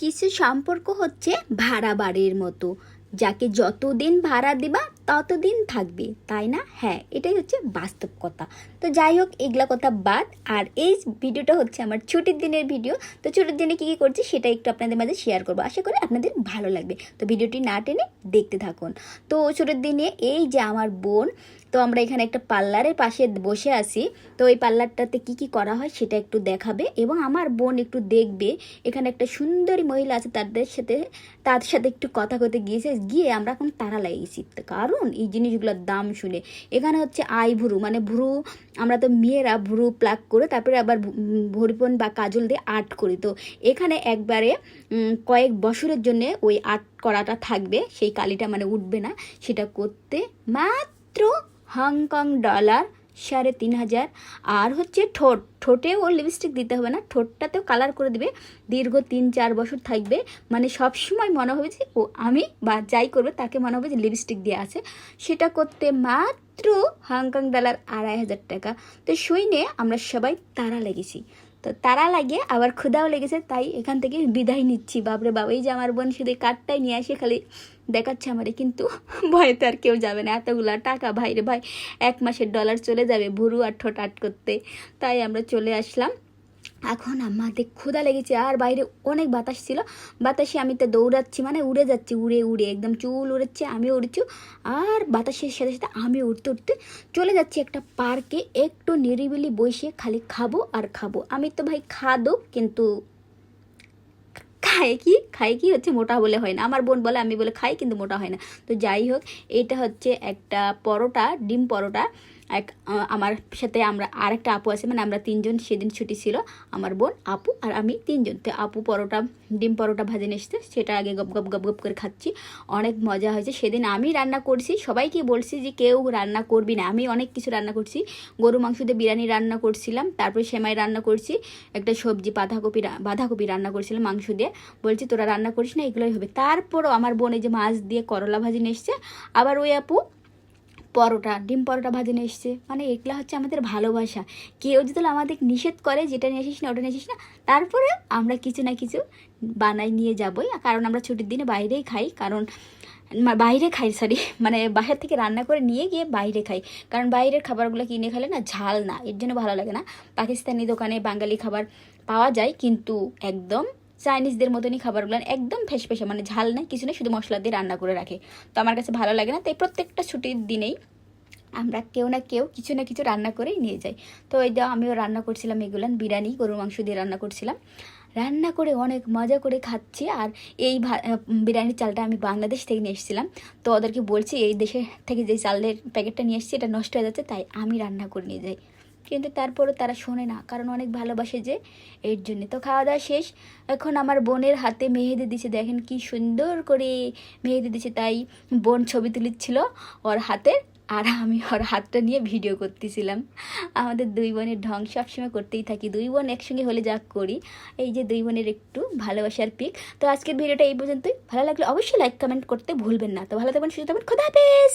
কিছু সম্পর্ক হচ্ছে ভাড়া বাড়ির মতো। যাকে যতদিন ভাড়া দিবা, ততদিন থাকবে, তাই না? হ্যাঁ এটাই হচ্ছে বাস্তব কথা। তো যাই হোক, এগুলা কথা বাদ। আর এই ভিডিওটা হচ্ছে আমার ছুটির দিনের ভিডিও। তো ছুটির দিনে কী কী করছি, সেটা একটু আপনাদের মাঝে শেয়ার করব। আশা করি আপনাদের ভালো লাগবে। তো ভিডিওটি না টেনে দেখতে থাকুন। তো ছুটির দিনে এই যে আমার বোন তো আমরা এখানে একটা পার্লারের পাশে বসে আছি। তো এই পার্লারটাতে কি কি করা হয় সেটা একটু দেখাবে এবং আমার বোন একটু দেখবে। এখানে একটা সুন্দরী মহিলা আছে, তাদের সাথে, তার সাথে একটু কথা করতে গিয়েছে। গিয়ে আমরা এখন তারা লাগিয়েছি। কারণ এই জিনিসগুলোর দাম শুনে। এখানে হচ্ছে আই ভুরু মানে ভুরু, আমরা তো মেয়েরা ভুরু প্লাক করে তারপরে আবার ভরিপন বা কাজল দিয়ে আর্ট করি। তো এখানে একবারে কয়েক বছরের জন্য ওই আর্ট করাটা থাকবে। সেই কালিটা মানে উঠবে না। সেটা করতে মাত্র হংকং ডলার সাড়ে তিন হাজার। আর হচ্ছে ঠোঁট ঠোঁটেও লিপস্টিক দিতে হবে না, ঠোঁটটাতেও কালার করে দিবে। দীর্ঘ তিন চার বছর থাকবে। মানে সব সময় মনে হবে যে, ও আমি বা যাই করবে, তাকে মনে হবে যে লিপস্টিক দিয়ে আছে। সেটা করতে মাত্র হংকং ডলার আড়াই হাজার টাকা। তো শুইনে আমরা সবাই তারা লেগেছি। তো তারা লাগে, আবার ক্ষুদাও লেগেছে, তাই এখান থেকে বিদায় নিচ্ছি। বাপরে বাবা এই যে আমার বোন শুধু কার্ডটাই নিয়ে আসে, খালি দেখাচ্ছে আমারে, কিন্তু ভয়েতে আর কেউ যাবে না। এতগুলো টাকা ভাইরে ভাই, এক মাসের ডলার চলে যাবে ভুরু আর ঠোঁট আট করতে তাই আমরা চলে আসলাম। এখন আমাদের ক্ষুধা লেগেছে, আর বাইরে অনেক বাতাস ছিল। বাতাসে আমি তো দৌড়াচ্ছি মানে উড়ে যাচ্ছি, উড়ে উড়ে, একদম চুল উড়েছে আমি উড়েছি। আর বাতাসের সাথে সাথে আমি উড়তে উঠতে চলে যাচ্ছি একটা পার্কে, একটু নিরিবিলি বসে খালি খাব আর খাব। আমি তো ভাই খাদো কিন্তু খায় কি খায় কি হচ্ছে মোটা বলে হয় না। আমার বোন বলে, আমি বলে খাই, কিন্তু মোটা হয় না। তো যাই হোক, এটা হচ্ছে একটা পরোটা, ডিম পরোটা। এক আমার সাথে আমরা আর একটা আপু আছে মানে আমরা তিনজন, সেদিন ছুটি ছিল, আমার বোন, আপু আর আমি তিনজন। তো আপু পরোটা, ডিম পরোটা ভাজে এসছে, সেটা আগে গপ গপ গপ গপ করে খাচ্ছি। অনেক মজা হয়েছে। সেদিন আমি রান্না করছি, সবাইকে বলছি যে কেউ রান্না করবি না। আমি অনেক কিছু রান্না করছি। গরু মাংস দিয়ে বিরিয়ানি রান্না করছিলাম, তারপরে সেমাই রান্না করছি, একটা সবজি বাঁধাকপি বাঁধাকপি রান্না করছিলাম মাংস দিয়ে। বলছি, তোরা রান্না করিস না, এগুলোই হবে। তারপরও আমার বোন যে মাছ দিয়ে করলা ভাজি নিয়ে এসছে। আবার ওই আপু পরোটা, ডিম পরোটা ভাজি নিয়ে এসছে। মানে এগুলো হচ্ছে আমাদের ভালোবাসা। কেউ যদি আমাদের নিষেধ করে যেটা নিয়ে আসিস না, ওটা নিয়ে আসিস না তারপরে আমরা কিছু না কিছু বানাই নিয়ে যাবই। কারণ আমরা ছুটির দিনে বাইরেই খাই, কারণ বাইরে খাই সরি মানে বাসার থেকে রান্না করে নিয়ে গিয়ে বাইরে খাই। কারণ বাইরের খাবারগুলো কিনে খেলে না ঝাল না, এর জন্য ভালো লাগে না। পাকিস্তানি দোকানে বাঙালি খাবার পাওয়া যায়, কিন্তু একদম চাইনিজদের মতনই খাবারগুলো একদম ফেস ফেসে মানে ঝাল নাই, কিছু না শুধু মশলা দিয়ে রান্না করে রাখে। তো আমার কাছে ভালো লাগে না, তাই প্রত্যেকটা ছুটির দিনেই আমরা কেউ না কেউ কিছু না কিছু রান্না করেই নিয়ে যাই। তো এই যে আমিও রান্না করছিলাম এগুলান বিরিয়ানি, গরুর মাংস দিয়ে রান্না করছিলাম। রান্না করে অনেক মজা করে খাচ্ছি, আর এই বিরিয়ানির চালটা আমি বাংলাদেশ থেকে নিয়ে এসেছিলাম। তো ওদেরকে বলছি, এই দেশে থেকে যে চালের প্যাকেটটা নিয়ে এসেছি, এটা নষ্ট হয়ে যাচ্ছে, তাই আমি রান্না করে নিয়ে যাই। কিন্তু তারপরও তারা শোনে না, কারণ অনেক ভালোবাসে যে এর জন্য। তো খাওয়া দাওয়া শেষ। এখন আমার বোনের হাতে মেহেদি দিছে। দেখেন কি সুন্দর করে মেহেদি দিছে। তাই বোন ছবি তুলিচ্ছিল ওর হাতের আর আমি ওর হাতটা নিয়ে ভিডিও করতেছিলাম। আমাদের দুই বোনের ঢং সবসময় করতেই থাকি। দুই বোন একসঙ্গে হলে যা করি। এই যে দুই বোনের একটু ভালোবাসার পিক। তো আজকের ভিডিওটা এই পর্যন্তই। ভালো লাগলে অবশ্যই লাইক কমেন্ট করতে ভুলবেন না। তো ভালো থাকবেন, সুস্থ থাকবেন। খোদা হাফেজ!